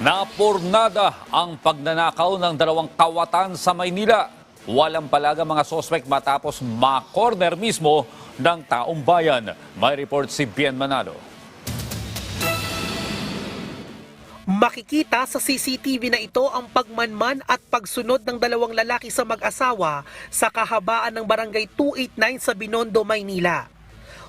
Napurnada ang pagnanakaw ng dalawang kawatan sa Maynila. Walang palaga mga sospek matapos ma-corner mismo ng taong bayan. May report si Bien Manalo. Makikita sa CCTV na ito ang pagmanman at pagsunod ng dalawang lalaki sa mag-asawa sa kahabaan ng barangay 289 sa Binondo, Maynila.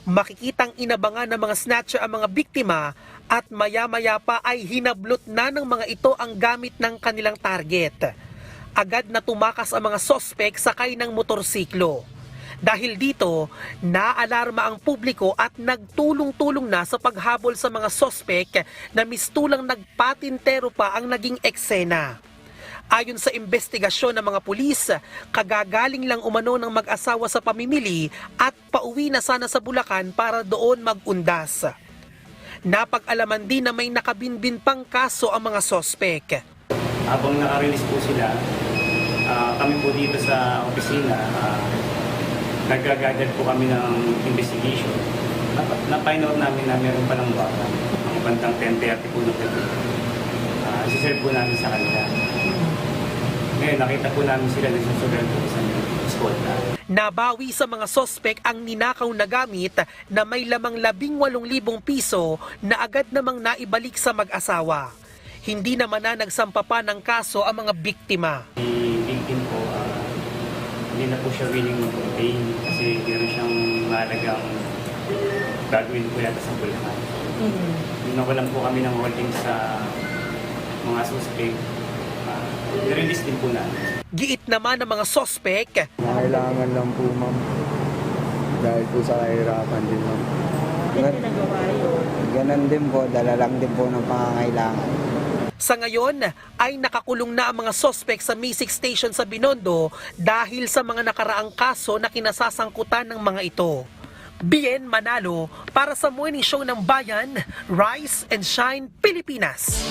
Makikitang inabangan ng mga snatcher ang mga biktima at maya-maya pa ay hinablot na ng mga ito ang gamit ng kanilang target. Agad na tumakas ang mga sospek sakay ng motorsiklo. Dahil dito, naalarma ang publiko at nagtulong-tulong na sa paghabol sa mga sospek na mistulang nagpatintero pa ang naging eksena. Ayon sa investigasyon ng mga pulis, kagagaling lang umano ng mag-asawa sa pamimili at pauwi na sana sa Bulacan para doon mag-undas. Napag-alaman din na may nakabinbin pang kaso ang mga sospek. Habang naka-release po sila, ah, kami po dito sa opisina, uh, nagagadad po kami ng investigation. Nap- Na-find out namin na meron palang baka. Ang bandang 10.30 po ng gabi. Uh, Isiserve po namin sa kanila. Ngayon, nakita po namin sila nagsusugal po sa eskolta. Nabawi sa mga sospek ang ninakaw na gamit na may lamang 18,000 piso na agad namang naibalik sa mag-asawa. Hindi naman na nagsampa pa ng kaso ang mga biktima. Si victim po, ah, hindi na po siya willing mag-pay kasi meron siyang mahalagang gagawin po yata sa Bulacan. Mm. Nawalan po kami ng holding sa mga suspect. Uh, release din po namin. Giit naman ng mga sospek, Kailangan lang po, ma'am. Dahil po sa kahirapan din, ma'am. Gan- Ganon din po, dala lang din po ng pangangailangan. sa ngayon ay nakakulong na ang mga sospek sa Misik Station sa Binondo dahil sa mga nakaraang kaso na kinasasangkutan ng mga ito. Bien Manalo para sa Morning Show ng Bayan, Rise and Shine, Pilipinas.